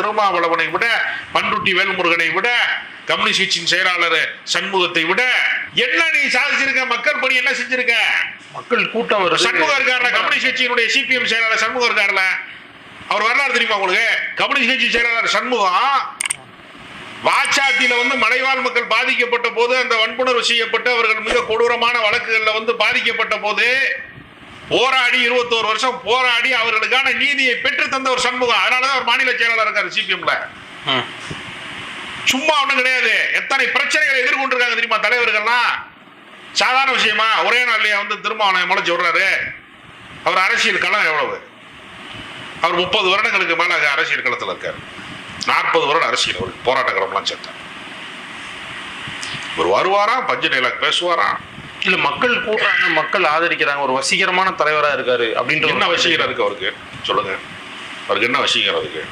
திருமாவளவனை விட பண்ருட்டி வேல்முருகனை விட கம்யூனிஸ்ட் கட்சியின் செயலாளர் சண்முகத்தை விட என்ன நீ சாதிச்சிருக்க? மக்கள் பணி என்ன செஞ்சிருக்க? மக்கள் கூட்டம் வருது. சண்முகம் இருக்காருல கம்யூனிஸ்ட் கட்சியினுடைய சிபிஎம் செயலாளர் சண்முகம் இருக்காருல அவர் வரலாறு தெரியுமா உங்களுக்கு? கம்யூனிஸ்ட் கட்சி செயலாளர் சண்முகம் வாச்சாத்தியில வந்து மலைவாழ் மக்கள் பாதிக்கப்பட்ட போது அந்த வன்புணர்வு செய்யப்பட்டு அவர்கள் மிக கொடூரமான வழக்குகள்ல வந்து பாதிக்கப்பட்ட போது போராடி இருபத்தோரு வருஷம் போராடி அவர்களுக்கான நீதியை பெற்று தந்த ஒரு சண்முகம். அதனாலதான் அவர் மாநில செயலாளர் இருக்காரு சிபிஎம்ல. சும்மா ஒண்ணும் கிடையாது. எத்தனை பிரச்சனைகளை எதிர்கொண்டிருக்காங்க தெரியுமா தலைவர்கள்லாம் சாதாரண விஷயமா ஒரே நாள்லயே வந்து திரும்ப அவனை முளைச்சு விடுறாரு அவர் அரசியல் களம் எவ்வளவு? அவர் முப்பது வருடங்களுக்கு மேல அரசியல் களத்துல இருக்காரு. நாற்பது வருடம் அரசியல் அவர். போராட்ட களம்லாம் சேர்த்தார். இவர் வருவாராம் பஞ்ச டைலாக் பேசுவாராம் இல்ல மக்கள் கூட்டுறாங்க மக்கள் ஆதரிக்கிறாங்க ஒரு வசீகரமான தலைவரா இருக்காரு அப்படின்ற என்ன வசீகரம் இருக்கு அவருக்கு? சொல்லுங்க. அவருக்கு என்ன வசீகரம் இருக்கு?